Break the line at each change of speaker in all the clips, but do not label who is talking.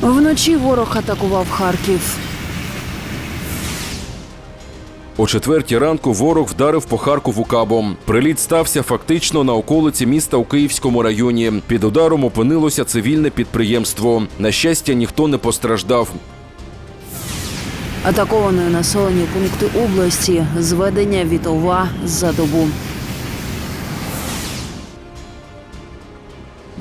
Вночі ворог атакував Харків.
О четвертій ранку ворог вдарив по Харкову кабом. Приліт стався фактично на околиці міста у Київському районі. Під ударом опинилося цивільне підприємство. На щастя, ніхто не постраждав.
Атаковані населені пункти області. Зведення від ОВА за добу.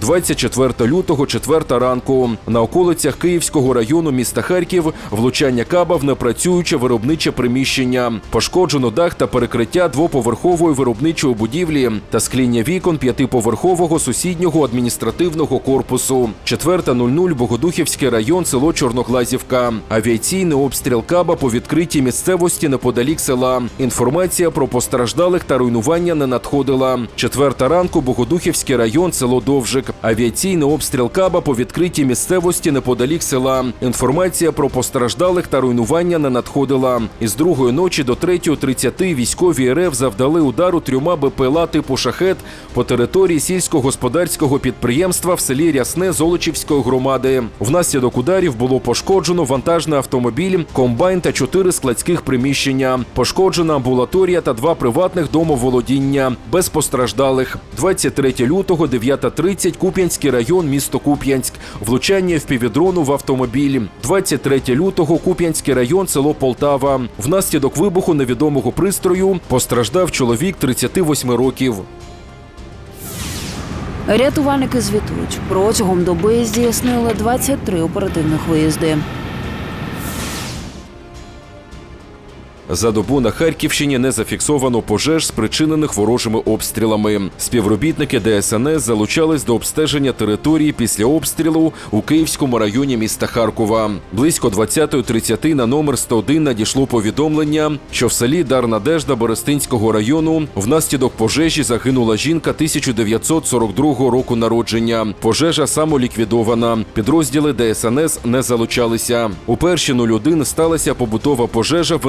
24 лютого, 4 ранку. На околицях Київського району міста Харків влучання каба в непрацююче виробниче приміщення. Пошкоджено дах та перекриття двоповерхової виробничої будівлі та скління вікон п'ятиповерхового сусіднього адміністративного корпусу. 4.00 Богодухівський район, село Чорноглазівка. Авіаційний обстріл каба по відкритій місцевості неподалік села. Інформація про постраждалих та руйнування не надходила. Четверта ранку Богодухівський район, село Довжик. Авіаційний обстріл каба по відкритій місцевості неподалік села. Інформація про постраждалих та руйнування не надходила. Із другої ночі до 3.30 військові РФ завдали удару трьома БПЛА типу шахет по території сільськогосподарського підприємства в селі Рясне Золочівської громади. Внаслідок ударів було пошкоджено вантажний автомобіль, комбайн та чотири складських приміщення. Пошкоджена амбулаторія та два приватних домоволодіння без постраждалих. 23 лютого, 9.30, Куп'янський район, місто Куп'янськ. Влучання впівдрону в автомобіль. 23 лютого, Куп'янський район, село Полтава. Внаслідок вибуху невідомого пристрою постраждав чоловік 38 років.
Рятувальники звітують. Протягом доби здійснили 23 оперативних виїзди.
За добу на Харківщині не зафіксовано пожеж, спричинених ворожими обстрілами. Співробітники ДСНС залучались до обстеження території після обстрілу у Київському районі міста Харкова. Близько 20.30 на номер 101 надійшло повідомлення, що в селі Дарнадежда Берестинського району внаслідок пожежі загинула жінка 1942 року народження. Пожежа самоліквідована. Підрозділи ДСНС не залучалися. У перші 01 сталася побутова пожежа в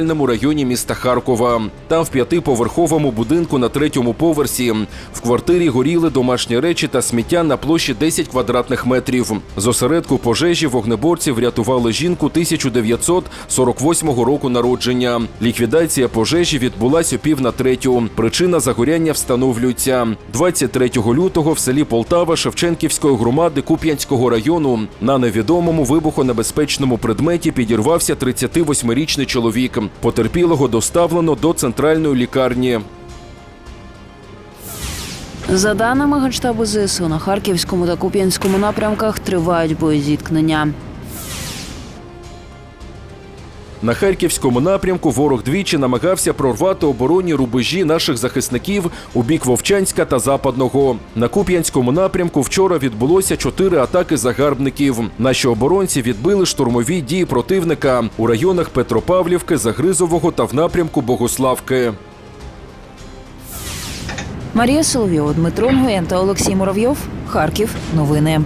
індустріальному районі міста Харкова. Там в п'ятиповерховому будинку на третьому поверсі в квартирі горіли домашні речі та сміття на площі 10 квадратних метрів. З осередку пожежі вогнеборці врятували жінку 1948 року народження. Ліквідація пожежі відбулась о пів на третю. Причина загоряння встановлюється 23 лютого в селі Полтава Шевченківської громади Куп'янського району. На невідомому вибухонебезпечному предметі підірвався 38-річний чоловік. Потерпілого доставлено до центральної лікарні.
За даними Генштабу ЗСУ, на Харківському та Куп'янському напрямках тривають боєзіткнення.
На харківському напрямку ворог двічі намагався прорвати оборонні рубежі наших захисників у бік Вовчанська та Западного. На Куп'янському напрямку вчора відбулося чотири атаки загарбників. Наші оборонці відбили штурмові дії противника у районах Петропавлівки, Загризового та в напрямку Богославки.
Марія Соловйова, Дмитро Нгоєн та Олексій Муравйов. Харків. Новини.